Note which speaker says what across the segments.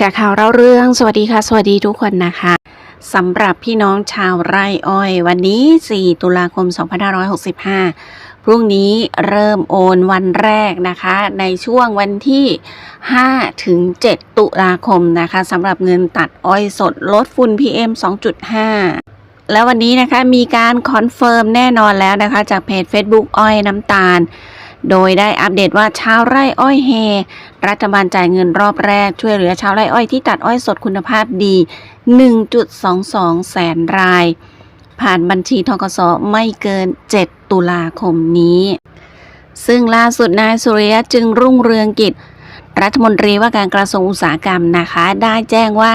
Speaker 1: จากข่าวเล่าเรื่อง สวัสดีค่ะ สวัสดีทุกคนนะคะสำหรับพี่น้องชาวไร่อ้อย วันนี้ 4 ตุลาคม 2565 พรุ่งนี้เริ่มโอนวันแรกนะคะ ในช่วงวันที่ 5 ถึง 7 ตุลาคมนะคะสำหรับเงินตัดอ้อยสดลดฝุ่น PM 2.5แล้ววันนี้นะคะมีการคอนเฟิร์มแน่นอนแล้วนะคะ จากเพจ Facebook อ้อยน้ำตาล โดยได้อัปเดตว่าชาวไร่อ้อยเฮ รัฐบาลจ่ายเงินรอบแรก ช่วยเหลือชาวไร่อ้อยที่ตัดอ้อยสดคุณภาพดี 1.22 แสนราย ผ่านบัญชีทกสไม่เกิน 7 ตุลาคมนี้ ซึ่งล่าสุดนายสุริยะจึงรุ่งเรืองกิจรัฐมนตรีว่าการกระทรวงอุตสาหกรรมนะคะ ได้แจ้งว่า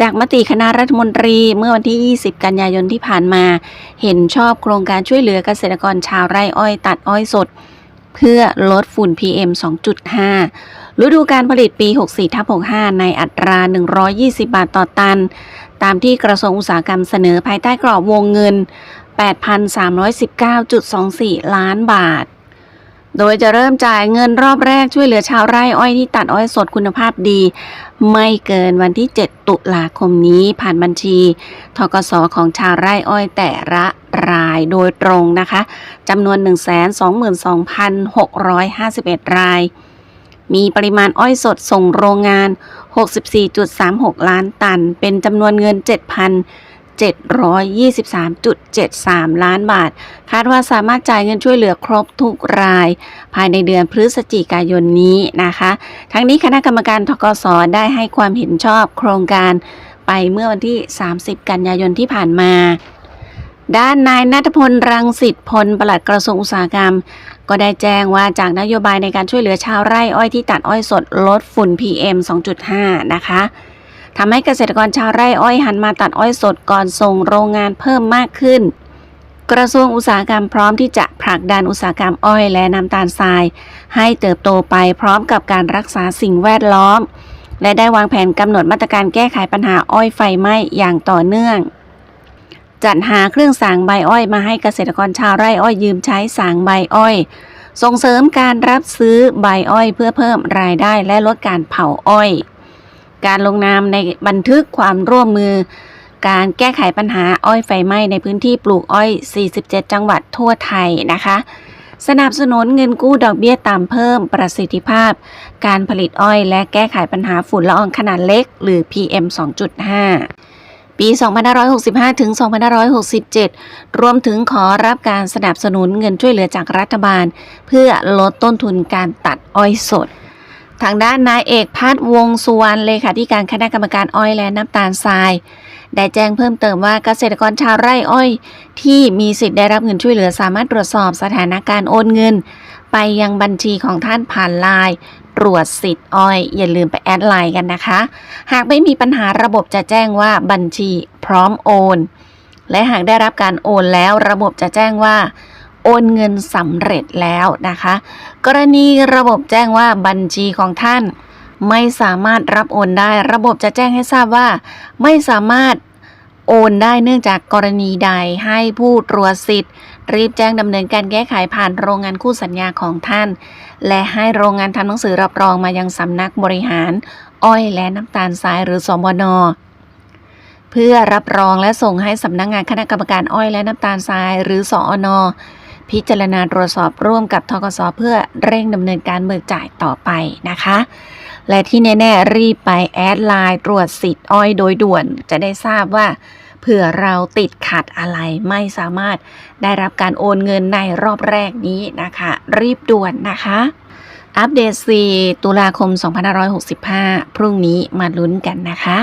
Speaker 1: จากมติคณะรัฐมนตรีเมื่อวันที่ 20 กันยายนที่ผ่านมา เห็นชอบโครงการช่วยเหลือเกษตรกรชาวไร่อ้อยตัดอ้อยสด เพื่อลดฝุ่น PM 2.5 ฤดูการผลิตปี 64ทับ65 ในอัตรา 120 บาทต่อตัน ตามที่กระทรวงอุตสาหกรรมเสนอภายใต้กรอบวงเงิน 8,319.24 ล้านบาท โดยจะเริ่มจ่ายเงินรอบแรกช่วยเหลือชาวไร่อ้อยที่ตัดอ้อยสดคุณภาพดี ไม่เกินวันที่ 7 ตุลาคมนี้ผ่านบัญชีทกสของชาวไร่อ้อยแต่ละรายโดยตรงนะคะจำนวน 122,651 ราย มีปริมาณอ้อยสดส่งโรงงาน 64.36 ล้านตัน เป็นจำนวนเงิน 723.73 ล้านบาท คาดว่าสามารถจ่ายเงินช่วยเหลือครบทุกราย ภายในเดือนพฤศจิกายนนี้นะคะ ทั้งนี้คณะกรรมการทกสได้ให้ความเห็นชอบโครงการไปเมื่อวันที่ 30 กันยายนที่ผ่านมาด้านนายนัทพลรังสิตพลปลัดกระทรวงอุตสาหกรรม ก็ได้แจ้งว่าจากนโยบายในการช่วยเหลือชาวไร่อ้อยที่ตัดอ้อยสดลดฝุ่น PM 2.5 นะคะ ทำให้เกษตรกรชาวไร่อ้อยหันมาตัดอ้อยสดก่อนส่งโรงงานเพิ่มมากขึ้น กระทรวงอุตสาหกรรมพร้อมที่จะผลักดันอุตสาหกรรมอ้อยและน้ำตาลทราย ให้เติบโตไปพร้อมกับการรักษาสิ่งแวดล้อม และได้วางแผนกำหนดมาตรการแก้ไขปัญหาอ้อยไฟไหม้อย่างต่อเนื่อง จัดหาเครื่องสางใบอ้อยมาให้เกษตรกรชาวไร่อ้อยยืมใช้สางใบอ้อยส่งเสริมการรับซื้อใบอ้อยเพื่อเพิ่มรายได้และลดการเผาอ้อย การลงนามในบันทึกความร่วมมือ การแก้ไขปัญหาอ้อยไฟไหม้ในพื้นที่ปลูกอ้อย 47 จังหวัดทั่วไทยนะคะ สนับสนุนเงินกู้ดอกเบี้ยตามเพิ่มประสิทธิภาพ การผลิตอ้อยและแก้ไขปัญหาฝุ่นละอองขนาดเล็ก หรือ PM 2.5ปี 2565 ถึง 2567 รวมถึงขอรับการสนับสนุนเงินช่วยเหลือจากรัฐบาล เพื่อลดต้นทุนการตัดอ้อยสด ทางด้านนายเอกพัฒน์วงสุวรรณเลขาธิการคณะกรรมการอ้อยและน้ำตาลทราย ได้แจ้งเพิ่มเติมว่าเกษตรกรชาวไร่อ้อย ที่มีสิทธิ์ได้รับเงินช่วยเหลือสามารถตรวจสอบสถานการณ์โอนเงิน ไปยังบัญชีของท่านผ่านไลน์ตรวจสิทธิ์อ้อย อย่าลืมไปแอดไลน์กันนะคะ หากไม่มีปัญหาระบบจะแจ้งว่าบัญชีพร้อมโอน และหากได้รับการโอนแล้วระบบจะแจ้งว่า อนเงินสำเร็จแล้วนะคะ กรณีระบบแจ้งว่าบัญชีของท่าน ไม่สามารถรับโอนได้ ระบบจะแจ้งให้ทราบว่า ไม่สามารถโอนได้เนื่องจากกรณีใดให้ผู้ตรวจสิทธิ์ รีบแจ้งดำเนินการแก้ไขผ่านโรงงานคู่สัญญาของท่าน และให้โรงงานทำหนังสือรับรองมายังสำนักบริหาร อ้อยและน้ำตาลทรายหรือสมนเพื่อรับรองและส่งให้สำนักงานคณะกรรมการอ้อยและน้ำตาลทราย หรือสอน พิจารณาตรวจสอบร่วมกับทกสเพื่อเร่งดำเนินการเบิกจ่ายต่อไปนะคะ และที่แน่ๆรีบไปแอดไลน์ตรวจสิทธิ์อ้อยโดยด่วนจะได้ทราบว่าเผื่อเราติดขัดอะไรไม่สามารถได้รับการโอนเงินในรอบแรกนี้นะคะ รีบด่วนนะคะ อัปเดต 4 ตุลาคม 2565 พรุ่งนี้มาลุ้นกันนะคะ